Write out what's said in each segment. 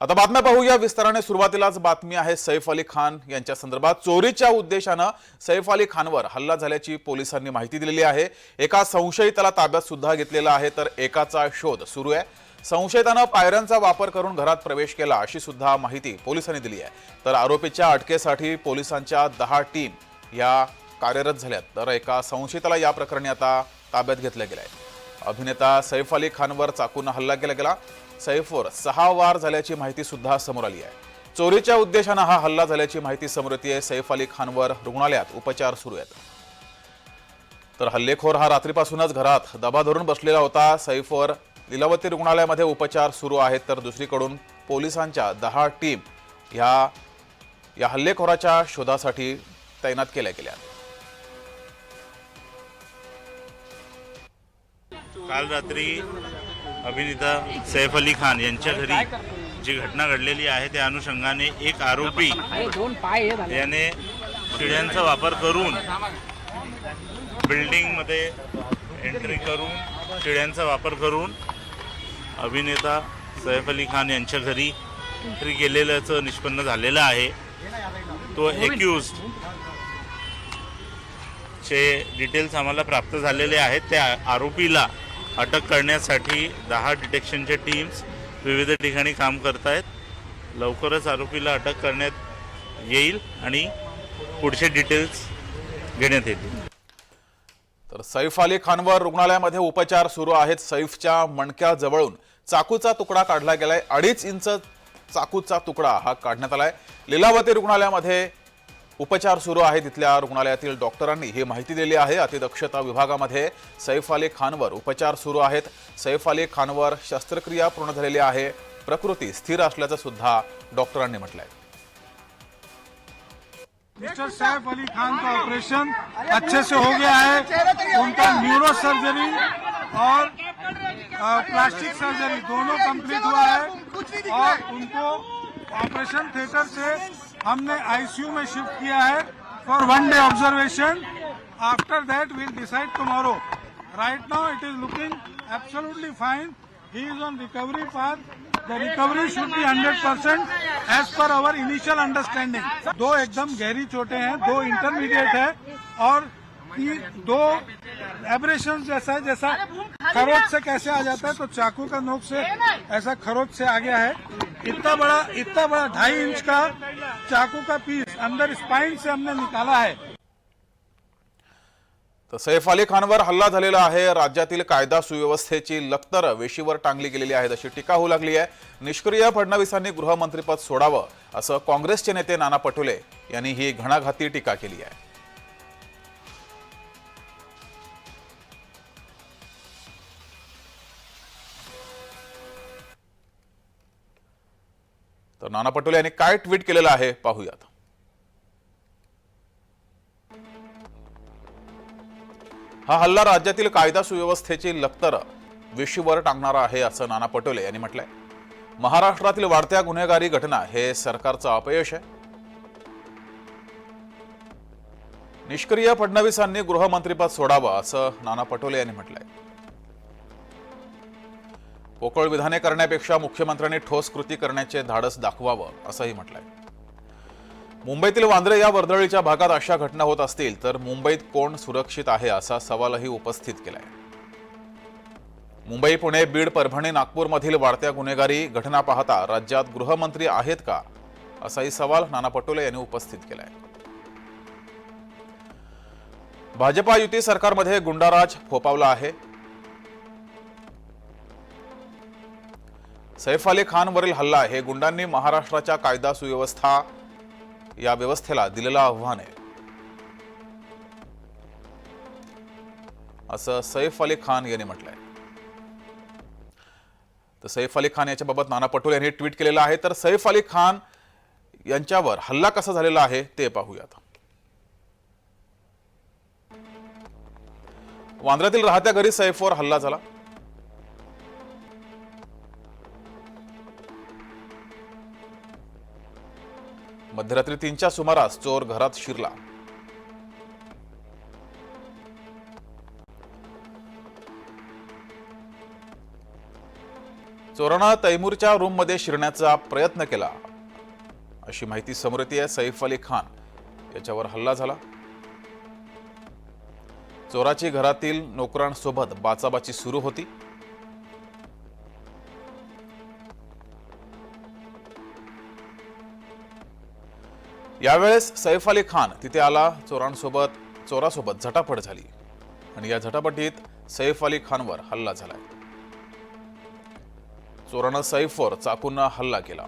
आता बातम्या पाहूया. विस्ताराने सुरुवातीलाच बातमी आहे सैफ अली खान यांच्या संदर्भात. चोरीच्या उद्देशानं सैफ अली खानवर हल्ला झाल्याची पोलिसांनी माहिती दिलेली आहे. एका संशयिताला ताब्यात सुद्धा घेतलेला आहे तर एकाचा शोध सुरू आहे. संशयितानं पायऱ्यांचा वापर करून घरात प्रवेश केला अशी सुद्धा माहिती पोलिसांनी दिली आहे. तर आरोपीच्या अटकेसाठी पोलिसांच्या दहा टीम या कार्यरत झाल्यात. तर एका संशयिताला या प्रकरणी आता ताब्यात घेतलं गेलं आहे अभिनेता सैफ अली खानवर चाकून हल्ला केला गेला. सैफवर सहा वार झाल्याची माहिती सुद्धा समोर आली आहे. चोरीच्या उद्देशानं हा हल्ला झाल्याची माहिती समोर येते सैफ अली खानवर रुग्णालयात उपचार सुरू आहेत. तर हल्लेखोर हा रात्रीपासूनच घरात दबा धरून बसलेला होता. सैफवर लिलावती रुग्णालयामध्ये उपचार सुरू आहेत. तर दुसरीकडून पोलिसांच्या दहा टीम ह्या या हल्लेखोराच्या शोधासाठी तैनात केल्या गेल्या काल रात्री अभिनेता सैफ अली खान यांच्या घरी जी घटना घडलेली आहे त्या अनुषंगाने एक आरोपी याने शिड्यांचा वापर करून बिल्डिंगमध्ये एंट्री करून शिड्यांचा वापर करून अभिनेता सैफ अली खान यांच्या घरी एंट्री केलेल्याचं निष्पन्न झालेलं आहे. तो एक्युज चे डिटेल्स आम्हाला प्राप्त झालेले आहेत. त्या आरोपीला अटक करण्यासाठी दहा डिटेक्शनच्या टीम्स विविध ठिकाणी काम करत आहेत लवकरच आरोपीला अटक करण्यात येईल आणि पुढचे डिटेल्स घेण्यात येतील. तर सैफ अली खानवर रुग्णालयामध्ये उपचार सुरू आहेत. सैफच्या मणक्याजवळून चाकूचा तुकडा काढला गेलाय. अडीच इंच चाकूचा तुकडा हा काढण्यात आलाय. लिलावती रुग्णालयामध्ये उपचार सुरू आहेत तिथल्या रुग्णालयातील डॉक्टरांनी ही माहिती दिली आहे. अतिदक्षता विभागामध्ये सैफ अली खानवर उपचार सुरू आहेत. सैफ अली खानवर शस्त्रक्रिया पूर्ण झालेली आहे. प्रकृती स्थिर असल्याचं सुद्धा डॉक्टरांनी म्हटलंय. मिस्टर सैफ अली खान का ऑपरेशन अच्छे से हो गया है? उनका न्यूरो सर्जरी और प्लास्टिक सर्जरी दोनों कंप्लीट हुआ है। और उनको ऑपरेशन थिएटर से हमने आईसीयू में शिफ्ट किया है for one day observation after that will decide tomorrow right now it is looking absolutely fine he is on recovery path the recovery should be hundred percent as per our initial understanding दो एकदम गहरी चोटें हैं दो intermediate है और दो abrasion जैसा है जैसा खरोच से कैसे आ जाता है तो चाकू का नोक से ऐसा खरोच से आ गया है। इतना बड़ा इतना बड़ा ढाई इंच का चाकू का पीस? अंदर स्पाइन से हमने निकाला है। तर सैफ अली खानवर हल्ला झालेला आहे. राज्यातील कायदा सुव्यवस्थेची लक्तर वेशीवर टांगली गेलेली आहे. अशी टीका होऊ लागली आहे. निष्क्रिय फडणवीसांनी गृहमंत्रीपद सोडावं असं काँग्रेसचे नेते नाना पटोले यांनी ही घणाघाती टीका केली आहे. तर नाना पटोले यांनी काय ट्विट केलेलं आहे पाहूयात. हा हल्ला राज्यातील कायदा सुव्यवस्थेची लक्तर वेशीवर टांगणारा आहे असं नाना पटोले यांनी म्हटलंय. महाराष्ट्रातील वाढत्या गुन्हेगारी घटना हे सरकारचं अपयश आहे. निष्क्रिय फडणवीसांनी गृहमंत्रीपद सोडावं असं नाना पटोले यांनी म्हटलंय. पोकळ विधाने करण्यापेक्षा मुख्यमंत्र्यांनी ठोस कृती करण्याचे धाडस दाखवावं असंही म्हटलंय. मुंबईतील वांद्रे या वर्दळीच्या भागात अशा घटना होत असतील तर मुंबईत कोण सुरक्षित आहे असा सवालही उपस्थित केलाय. मुंबई पुणे बीड परभणी नागपूरमधील वाढत्या गुन्हेगारी घटना पाहता राज्यात गृहमंत्री आहेत का असाही सवाल नाना पटोले यांनी उपस्थित केलाय. भाजपा युती सरकारमध्ये गुंडाराज फोपावला आहे. सैफ अली खानवरील हल्ला हे गुंडांनी महाराष्ट्राच्या कायदा सुव्यवस्था या व्यवस्थेला दिलेलं आव्हान आहे. असं सैफ अली खान यांनी म्हटलंय. तर सैफ अली खान याच्याबाबत नाना पटोले यांनी ट्विट केलेलं आहे. तर सैफ अली खान यांच्यावर हल्ला कसा झालेला आहे ते पाहूयात. वांद्र्यातील राहत्या घरी सैफवर हल्ला झाला. मध्यरात्री तीनच्या सुमारास चोर घरात शिरला. चोरानं तैमूरच्या रूममध्ये शिरण्याचा प्रयत्न केला. अशी माहिती समोर येते आहे सैफ अली खान. याच्यावर हल्ला झाला. चोराची घरातील नोकरांसोबत बाचाबाची सुरू होती. यावेळेस सैफ अली खान तिथे आला चोरांसोबत चोरासोबत झटापट झाली. आणि या झटापटीत सैफ अली खानवर हल्ला झालाय. चोरानं सैफवर चाकून हल्ला केला.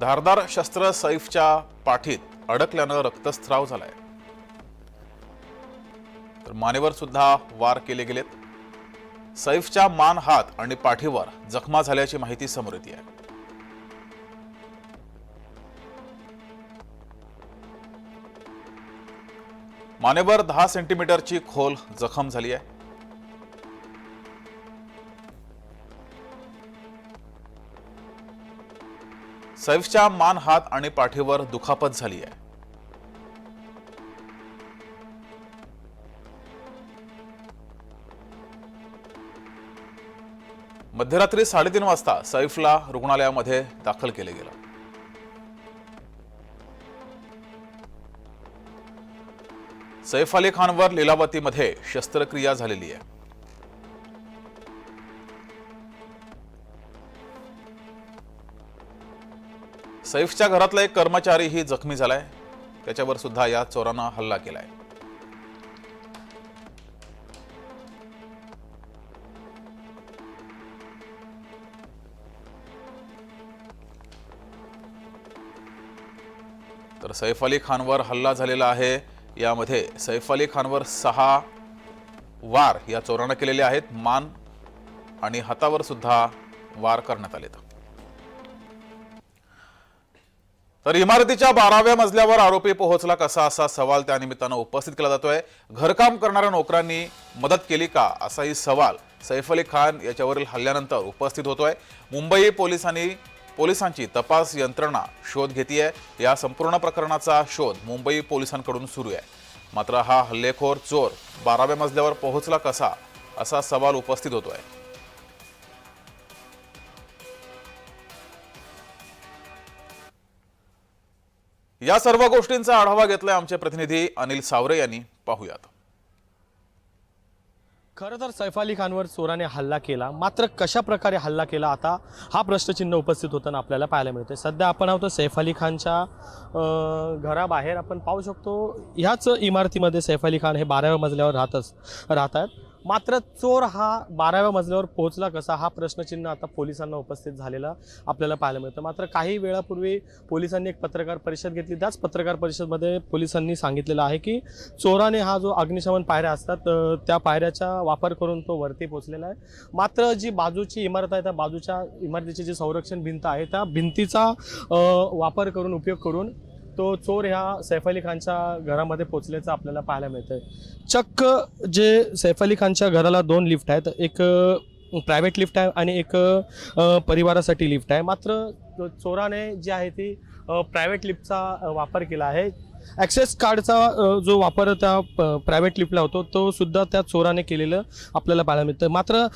धारदार शस्त्र सैफच्या पाठीत अडकल्यानं रक्तस्त्राव झालाय. तर मानेवर सुद्धा वार केले गेलेत. सैफच्या मान हात आणि पाठीवर जखमा झाल्याची माहिती समोर येते. आहे मानेवर दहा सेंटीमीटरची खोल जखम झाली आहे. सैफच्या मान हात आणि पाठीवर दुखापत झाली आहे. मध्यरात्री साडेतीन वाजता सैफला रुग्णालयामध्ये दाखल केले गेलं. सैफ अली खानवर लिलावतीमध्ये शस्त्रक्रिया झालेली आहे. सैफच्या घरातला एक कर्मचारीही जखमी झालाय. त्याच्यावर सुद्धा या चोरांना हल्ला केलाय. तर सैफ अली खानवर हल्ला झालेला आहे. यामध्ये सैफ अली खानवर सहा वार या चोरानं केलेले आहेत. मान आणि हातावर सुद्धा वार करण्यात आलेत. तर इमारतीच्या बाराव्या मजल्यावर आरोपी पोहोचला कसा असा सवाल त्यानिमित्तानं उपस्थित केला जातोय. घरकाम करणाऱ्या नोकरांनी मदत केली का असाही सवाल सैफ अली खान याच्यावरील हल्ल्यानंतर उपस्थित होतोय. मुंबई पोलिसांनी पोलिसांची तपास यंत्रणा शोध घेतीये. या संपूर्ण प्रकरणाचा शोध मुंबई पोलिसांकडून सुरू आहे. मात्र हा हल्लेखोर चोर बाराव्या मजल्यावर पोहोचला कसा असा सवाल उपस्थित होतोय. या सर्व गोष्टींचा आढावा घेतलाय आमचे प्रतिनिधी अनिल सावरे यांनी. पाहूयात. खरं तर सैफ अली खानवर चोराने हल्ला केला. मात्र कशा प्रकारे हल्ला केला आता हा प्रश्नचिन्ह उपस्थित होताना आपल्याला पाहायला मिळते सध्या आपण आहोत सैफ अली खानच्या घराबाहेर. आपण पाहू शकतो ह्याच इमारतीमध्ये सैफ अली खान हे बाराव्या मजल्यावर राहतच राहत आहेत मात्र चोर हा बाराव्या मजल्यावर पोहोचला कसा? हा प्रश्नचिन्ह आता पोलिसांना उपस्थित झालेला आपल्याला पाहायला मिळतं. मात्र काही वेळापूर्वी पोलिसांनी एक पत्रकार परिषद घेतली. त्याच पत्रकार परिषदमध्ये पोलिसांनी सांगितलेलं आहे की चोराने हा जो अग्निशमन पायऱ्या असतात त्या पायऱ्याचा वापर करून तो वरती पोचलेला आहे. मात्र जी बाजूची इमारत आहे त्या बाजूच्या इमारतीची जी संरक्षण भिंत आहे त्या भिंतीचा वापर करून उपयोग करून तो चोर ह्या सैफ अली खानच्या घरामध्ये पोचल्याचं आपल्याला पाहायला मिळतंय. चक्क जे सैफ अली खानच्या घराला दोन लिफ्ट आहेत. एक प्रायव्हेट लिफ्ट आहे आणि एक परिवारासाठी लिफ्ट आहे. मात्र चोराने जी आहे ती प्रायव्हेट लिफ्टचा वापर केला आहे. ॲक्सेस कार्डचा जो वापर त्या प्रायव्हेट लिफ्टला होतो तो सुद्धा त्या चोराने केलेलं आपल्याला पाहायला मिळतं. मात्र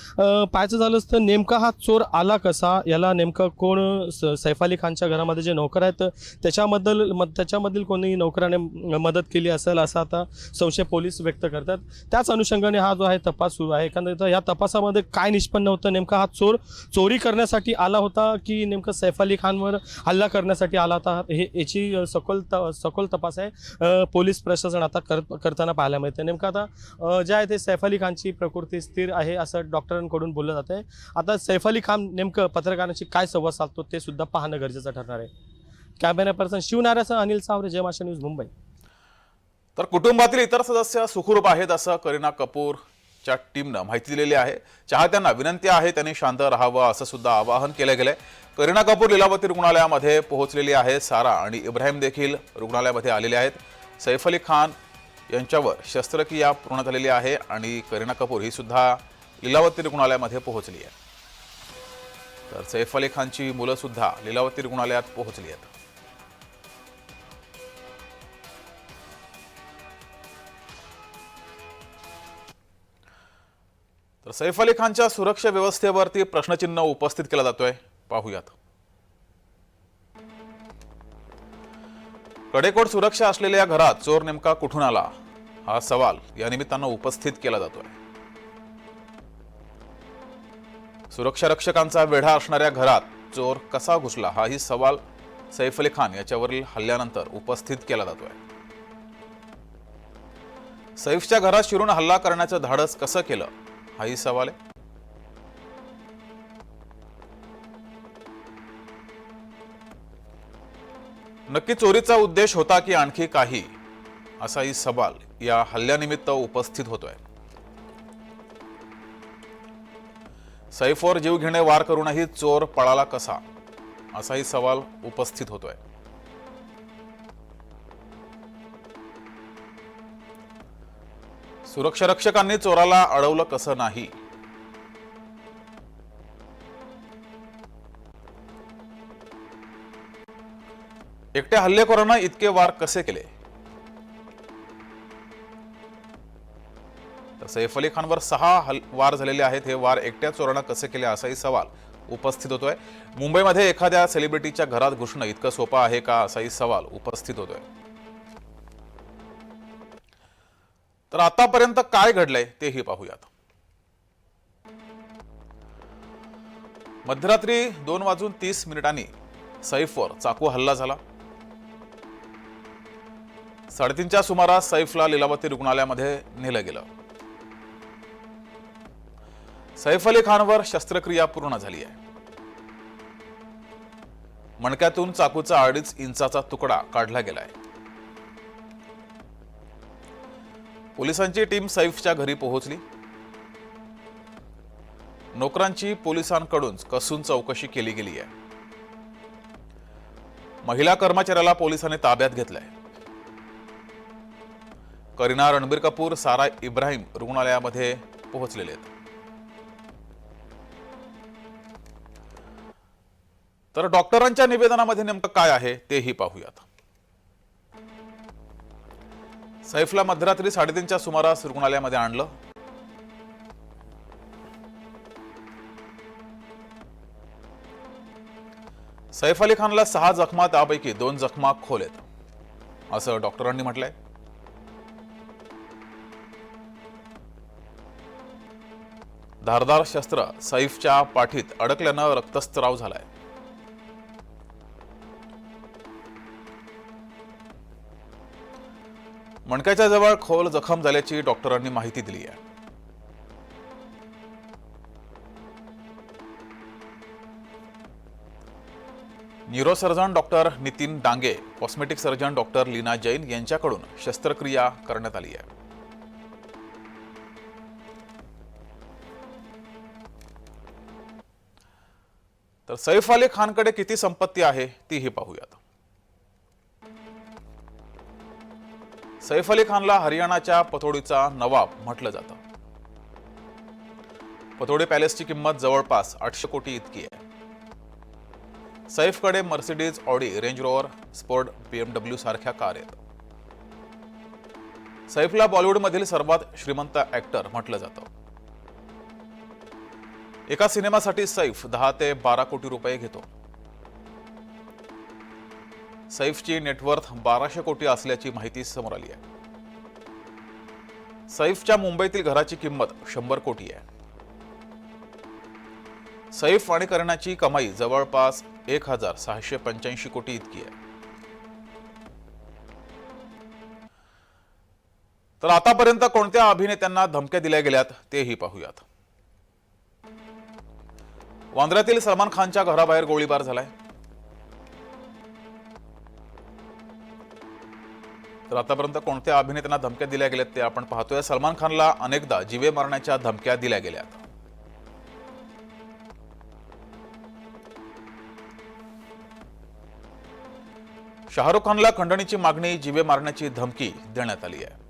पाहायचं झालंच तर नेमका हा चोर आला कसा? याला नेमकं कोण स- सैफ अली खानच्या घरामध्ये जे नोकर आहेत त्याच्याबद्दल म त्याच्यामधील कोणी नोकराने मदत केली असेल असा आता संशय पोलीस व्यक्त करतात. त्याच अनुषंगाने हा जो आहे तपास सुरू आहे. एकंदरीत या तपासामध्ये काय निष्पन्न होतं? नेमका हा चोर चोरी करण्यासाठी आला होता की नेमकं सैफ अली खानवर हल्ला करण्यासाठी आला होता? हे याची सखोल त सखोल तपास आहे. आहे. पोलीस प्रशासन आता कर करताना पाहायला मिळतं नेमकं आता जे आहे ते सैफ अली खानची प्रकृती स्थिर आहे असं डॉक्टरांकडून बोललं जातं आहे आता सैफ अली खान नेमकं पत्रकारांशी काय संवाद साधतो ते सुद्धा पाहणं गरजेचं ठरणार आहे. कॅमेरा पर्सन शिवनारासह अनिल सावरे जयमाशा न्यूज मुंबई. तर कुटुंबातील इतर सदस्य सुखरूप आहेत असं करीना कपूर च्या टीमनं माहिती दिलेली आहे. चाहत्यांना विनंती आहे त्यांनी शांत राहावं असं सुद्धा आवाहन केलं गेलंय. करीना कपूर लीलावती रुग्णालयामध्ये पोहोचलेली आहे. सारा आणि इब्राहिम देखील रुग्णालयामध्ये आलेले आहेत. सैफ अली खान यांच्यावर शस्त्रक्रिया पूर्ण झालेली आहे आणि करीना कपूर ही सुद्धा लिलावती रुग्णालयामध्ये पोहोचली आहे. तर सैफ अली खानची मुलं सुद्धा रुग्णालयात पोहोचली आहेत. तर सैफ अली खानच्या सुरक्षा व्यवस्थेवरती प्रश्नचिन्ह उपस्थित केला जातोय. पाहूयात. कडेकोट सुरक्षा असलेल्या घरात चोर नेमका कुठून आला? हा सवाल या निमित्तानं उपस्थित केला जातोय. सुरक्षा रक्षकांचा वेढा असणाऱ्या घरात चोर कसा घुसला? हाही सवाल सैफ अली खान याच्यावरील हल्ल्यानंतर उपस्थित केला जातोय. सैफच्या घरात शिरून हल्ला करण्याचं धाडस कसं केलं? हाही सवाल आहे. नक्की चोरीचा उद्देश होता की आणखी काही? असाही सवाल या हल्ल्यानिमित्त उपस्थित होतोय. सैफवर जीव घेणे वार करूनही चोर पळाला कसा? असाही सवाल उपस्थित होतोय. सुरक्षा रक्षकांनी चोराला अडवलं कसं नाही? एकट्या हल्लेखोरानं इतके वार कसे केले? तर सैफ अली खानवर सहा हल वार झालेले आहेत. हे वार एकट्या चोरानं कसे केले असाही सवाल उपस्थित होतोय. मुंबईमध्ये एखाद्या सेलिब्रिटीच्या घरात घुसणं इतकं सोपं आहे का असाही सवाल उपस्थित होतोय. तर आतापर्यंत काय घडलंय तेही पाहूयात. मध्यरात्री दोन वाजून तीस मिनिटांनी सैफवर चाकू हल्ला झाला. साडेतीनच्या सुमारास सैफला लीलावती रुग्णालयामध्ये नेलं गेलं. सैफ अली खानवर शस्त्रक्रिया पूर्ण झाली आहे. मणक्यातून चाकूचा अडीच इंचाचा तुकडा काढला गेलाय. पोलिसांची टीम सैफच्या घरी पोहोचली. नोकरांची पोलिसांकडून कसून चौकशी केली गेली आहे. महिला कर्मचाऱ्याला पोलिसांनी ताब्यात घेतलंय. करीना रणबीर कपूर सारा इब्राहिम रुग्णालयामध्ये पोहोचलेले आहेत. तर डॉक्टरांच्या निवेदनामध्ये नेमकं काय आहे तेही पाहूयात. सैफला मध्यरात्री साडेतीनच्या सुमारास रुग्णालयामध्ये आणलं. सैफ अली खानला सहा जखमा त्यापैकी दोन जखमा खोल आहेत असं डॉक्टरांनी म्हटलंय. धारदार शस्त्र सैफच्या पाठीत अडकल्यानं रक्तस्त्राव झालाय. मणक्याच्या जवळ खोल जखम झाल्याची डॉक्टरांनी माहिती दिली आहे. Neurosurgeon doctor Nitin Dange cosmetic surgeon doctor Leena Jain यांच्याकडून शस्त्रक्रिया करण्यात आली आहे. तर सैफ अली खानकडे किती संपत्ती आहे तीही पाहूयात. सैफ अली खानला हरियाणाच्या पथोडीचा नवाब म्हटलं जातं. पथोडी पॅलेसची किंमत जवळपास आठशे कोटी इतकी आहे. सैफकडे Mercedes Audi Range Rover sport BMW सारख्या कार आहेत. सैफला बॉलिवूडमधील सर्वात श्रीमंत ऍक्टर म्हटलं जातं. एका सिनेमासाठी सैफ दहा ते बारा कोटी रुपये घेतो. सैफची नेटवर्थ बाराशे कोटी असल्याची माहिती समोर आली आहे. सैफच्या मुंबईतील घराची किंमत शंभर कोटी आहे. सैफ आणि करण्याची कमाई जवळपास एक हजार सहाशे पंच्याऐंशी कोटी इतकी आहे. तर आतापर्यंत कोणत्या अभिनेत्यांना धमक्या दिल्या गेल्यात तेही पाहूयात. वांद्र्यातील सलमान खानच्या घराबाहेर गोळीबार झालाय. तर आतापर्यंत कोणत्या अभिनेत्यांना धमक्या दिल्या गेल्यात ते आपण पाहतोय. सलमान खानला अनेकदा जीवे मारण्याच्या धमक्या दिल्या गेल्यात. शाहरुख खानला खंडणीची मागणी जीवे मारण्याची धमकी देण्यात आली आहे.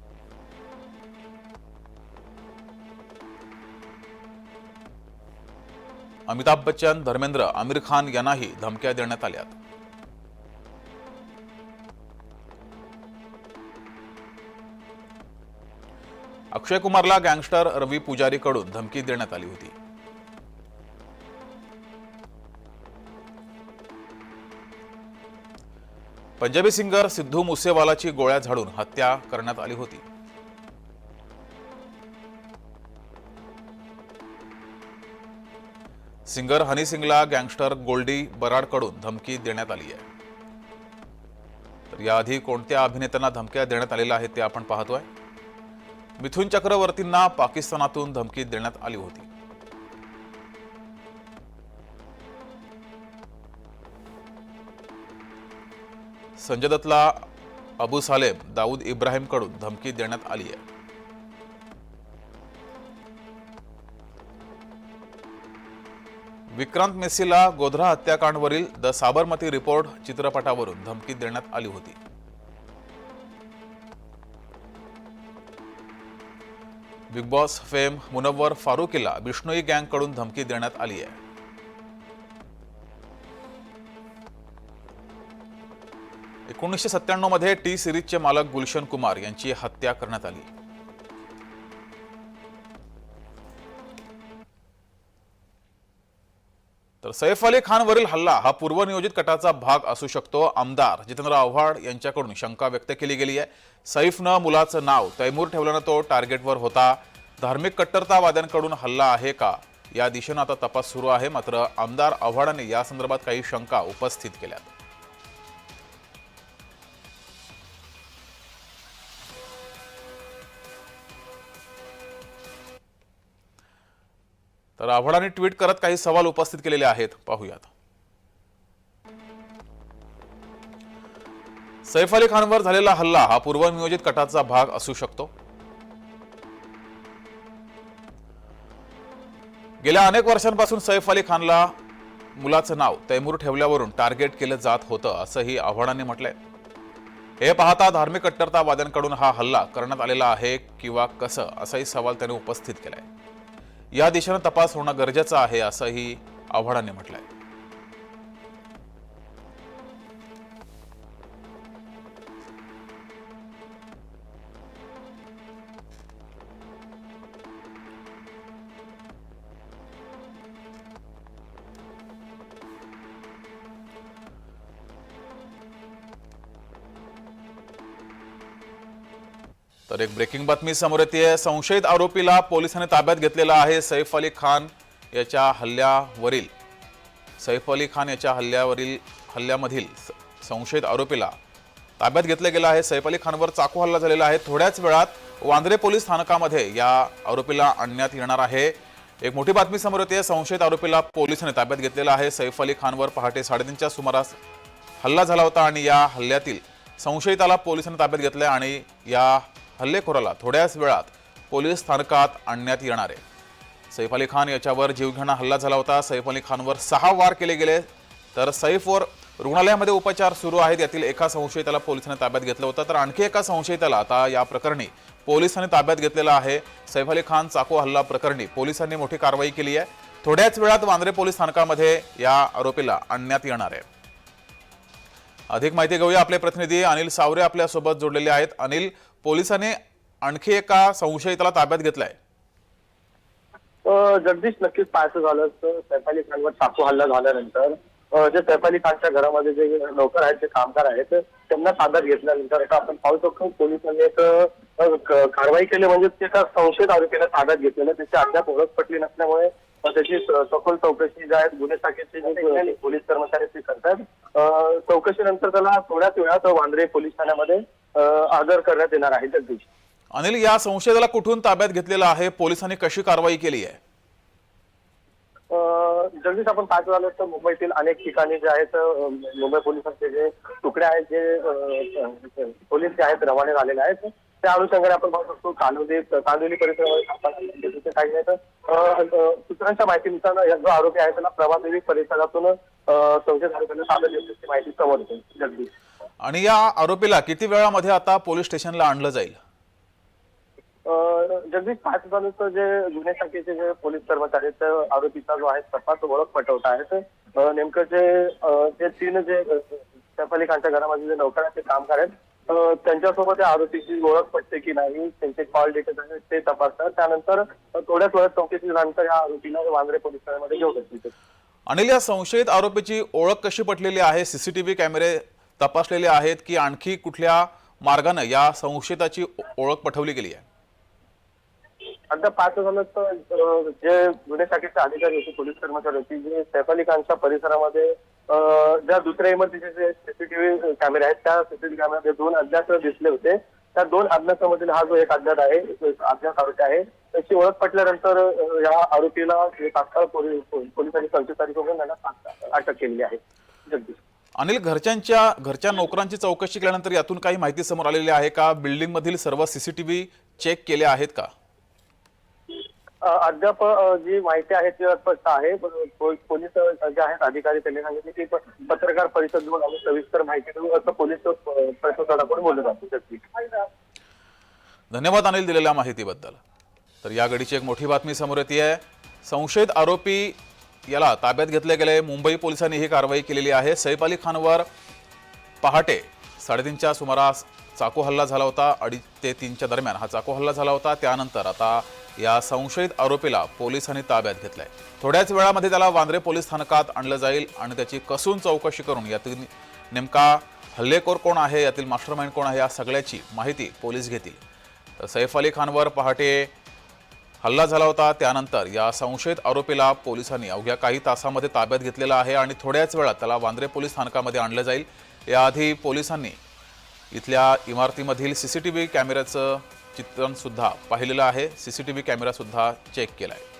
अमिताभ बच्चन धर्मेंद्र आमिर खान यांनाही धमक्या देण्यात आल्यात अक्षय कुमारला गँगस्टर रवी पुजारीकडून धमकी देण्यात आली होती. पंजाबी सिंगर सिद्धू मुसेवालाची गोळ्या झाडून हत्या करण्यात आली होती. सिंगर हनी सिंगला गँगस्टर गोल्डी बराडकडून धमकी देण्यात आली आहे. तर याआधी कोणत्या अभिनेत्यांना धमक्या देण्यात आलेल्या आहेत ते आपण पाहतोय. मिथुन चक्रवर्तींना पाकिस्तानातून धमकी देण्यात आली होती. संजय दत्तला अबू सालेम दाऊद इब्राहिमकडून धमकी देण्यात आली आहे. विक्रांत मेस्सीला गोध्रा हत्याकांडवरील द साबरमती रिपोर्ट चित्रपटावरून धमकी देण्यात आली होती. बिग बॉस फेम मुनव्वर फारुकीला बिष्णोई गँगकडून धमकी देण्यात आली आहे. एकोणीसशे सत्त्याण्णवमध्ये टी सिरीजचे मालक गुलशन कुमार यांची हत्या करण्यात आली. तर सैफ अली खानवरील हल्ला हा पूर्वनियोजित कटाचा भाग असू शकतो. आमदार जितेंद्र आव्हाड यांच्याकडून शंका व्यक्त केली गेली आहे. सैफनं मुलाचं नाव तैमूर ठेवल्यानं तो टार्गेटवर होता. धार्मिक कट्टरतावाद्यांकडून हल्ला आहे का? या दिशेनं आता तपास सुरू आहे. मात्र आमदार आव्हाडांनी या संदर्भात काही शंका उपस्थित केल्यात. तर आव्हाडांनी ट्विट करत काही सवाल उपस्थित केलेले आहेत. पाहूयात. सैफ अली खानवर झालेला हल्ला हा पूर्वनियोजित कटाचा भाग असू शकतो. गेल्या अनेक वर्षांपासून सैफ अली खानला मुलाचं नाव तैमूर ठेवल्यावरून टार्गेट केलं जात होतं असंही आव्हाडांनी म्हटलंय. हे पाहता धार्मिक कट्टरतावाद्यांकडून हा हल्ला करण्यात आलेला आहे किंवा कसं असाही सवाल त्याने उपस्थित केलाय. या दिशेनं तपास होणं गरजेचं आहे असंही आव्हाडांनी आहे तर एक ब्रेकिंग बातमी समोर येते संशयित आरोपीला पोलिसांनी ताब्यात घेतलेला आहे सैफ अली खान याच्या हल्ल्यावरील. सैफ अली खान याच्या हल्ल्यावरील हल्ल्यामधील स- संशयित आरोपीला ताब्यात घेतलं गेलं आहे. सैफ अली खानवर चाकू हल्ला झालेला आहे. थोड्याच वेळात वांद्रे पोलीस स्थानकामध्ये या आरोपीला आणण्यात येणार आहे. एक मोठी बातमी समोर येते संशयित आरोपीला पोलिसांनी ताब्यात घेतलेला आहे. सैफ अली खानवर पहाटे साडेतीनच्या सुमारास हल्ला झाला होता आणि या हल्ल्यातील संशयिताला पोलिसांनी ताब्यात घेतलं आणि या हल्लेखोराला थोड्याच वेळात पोलीस स्थानकात आणण्यात येणार. आहे सैफ अली खान याच्यावर जीवघेणा हल्ला झाला होता. सैफ अली खानवर सहा वार केले गेले. तर सैफवर रुग्णालयामध्ये उपचार सुरू आहेत. यातील एका संशयिताला पोलिसांनी ताब्यात घेतलं होतं. तर आणखी एका संशयिताला आता या प्रकरणी पोलिसांनी ताब्यात घेतलेला आहे. सैफ अली खान चाकू हल्ला प्रकरणी पोलिसांनी मोठी कारवाई केली आहे. थोड्याच वेळात वांद्रे पोलीस स्थानकामध्ये या आरोपीला आणण्यात येणार आहे. अधिक माहिती घेऊया आपले प्रतिनिधी. अनिल सावरे आपल्यासोबत जोडलेले आहेत. अनिल पोलिसांनी आणखी एका संशयिताला ताब्यात घेतलाय. जगदीश नक्कीच पाहायचं झालं तर सैफ अली खानवर चाकू हल्ला झाल्यानंतर जे सैफ अली खानच्या घरामध्ये जे नोकर आहेत जे कामगार आहेत त्यांना ताब्यात घेतल्यानंतर आता आपण पाहू शकतो पोलिसांनी एक कारवाई केली. म्हणजे ते एका संशयित आरोपीला ताब्यात घेतलेलं. त्याची अद्याप ओळख पटली नसल्यामुळे त्याची सखोल चौकशी जी आहे गुन्हे शाखेचे जे पोलीस कर्मचारी ते करतात. चौकशीनंतर त्याला थोड्याच वेळात वांद्रे पोलीस ठाण्यामध्ये हजर करण्यात येणार आहे जगदीश. अनिल या संशयिताला कुठून ताब्यात घेतलेलं आहे? पोलिसांनी कशी कारवाई केली आहे? अं, जगदीश आपण पाहतो झालं तर मुंबईतील अनेक ठिकाणी जे आहेत मुंबई पोलिसांचे जे तुकडे आहेत जे पोलीस जे आहेत रवाने झालेले आहेत त्या अनुषंगाने आपण पाहू शकतो कांदोली कांदोली परिसरामध्ये काही सूत्रांच्या माहितीनुसार या जो आरोपी आहे त्याला प्रभादेवी परिसरातून अं, संशयित आरोपीला ताब्यात घेतल्याची माहिती समोर जगदीश. आणि या आरोपीला किती वेळामध्ये आता पोलीस स्टेशनला आणलं जाईल? जगदीश पाच झालं जे गुन्हे शाखेचे जे पोलीस कर्मचारी आहेत आरोपीचा जो आहे तपास ओळख पटवत आहेत. नेमकं जे तीन जे सैफ अली खानच्या घरामध्ये जे नौकर आहेत ते कामगार आहेत त्यांच्यासोबत त्या आरोपीची ओळख पटते की नाही त्यांचे कॉल डिटेल्स आहेत ते तपासतात. त्यानंतर थोड्याच वेळात चौकशी झाल्यानंतर या आरोपीला वांद्रे पोलीस ठाण्यामध्ये घेऊन अनिल या संशयित आरोपीची ओळख कशी पटलेली आहे? सीसीटीव्ही कॅमेरे तपासलेले आहेत की आणखी कुठल्या मार्गानं या संशयिताची ओळख पटवली गेली आहे? आता पाच झालं तर जे गुन्हे शाखेचे अधिकारी होते पोलीस कर्मचारी होते जे सैफ अली खानच्या परिसरामध्ये ज्या दुसऱ्या इमारतीचे जे सीसीटीव्ही कॅमेरे आहेत त्या सीसीटीव्ही कॅमेऱ्यामध्ये दोन अज्ञात दिसले होते. त्या दोन अज्ञातामधील हा जो एक अज्ञात आहे अज्ञात आरोपी आहे त्याची ओळख पटल्यानंतर या आरोपीला तात्काळ पोलिसांनी पंचवीस तारीख त्यांना अटक केलेली आहे. जगदीश. अनिल घरच्यांच्या घरच्या नोकरांची चौकशी केल्यानंतर यातून काही माहिती समोर आलेली आहे का? बिल्डिंग मधील सर्व सीसीटीव्ही चेक केले आहेत का? अद्याप जी माहिती आहे ती अस्पष्ट आहे. पोलीस जे आहेत अधिकारी त्यांनी सांगितले की पत्रकार परिषद घेऊन आम्ही सविस्तर माहिती देऊ असं पोलीस प्रशासनाकडून बोललं जातं. धन्यवाद अनिल दिलेल्या माहितीबद्दल. तर या घडीची एक मोठी बातमी समोर येते. आहे संशयित आरोपी याला ताब्यात घेतले गेले. मुंबई पोलिसांनी ही कारवाई केलेली आहे. सैफ अली खानवर पहाटे साडेतीनच्या सुमारास चाकू हल्ला झाला होता. अडीच ते तीनच्या दरम्यान हा चाकू हल्ला झाला होता. त्यानंतर आता या संशयित आरोपीला पोलिसांनी ताब्यात घेतलंय. थोड्याच वेळामध्ये त्याला वांद्रे पोलीस स्थानकात आणलं जाईल आणि त्याची कसून चौकशी करून यातील नेमका हल्लेखोर कोण आहे यातील मास्टरमाइंड कोण आहे या सगळ्याची माहिती पोलीस घेतील. तर सैफ अली खानवर पहाटे हल्ला झाला होता. त्यानंतर या संशयित आरोपीला पोलिसांनी अवघ्या काही तासामध्ये ताब्यात घेतलेला आहे आणि थोड्याच वेळात त्याला वांद्रे पोलीस स्थानकामध्ये आणलं जाईल. याआधी पोलिसांनी इथल्या इमारतीमधील सी सी टी व्ही कॅमेऱ्याचं चित्रणसुद्धा पाहिलेलं आहे. सी सी टी व्ही कॅमेरासुद्धा चेक केला आहे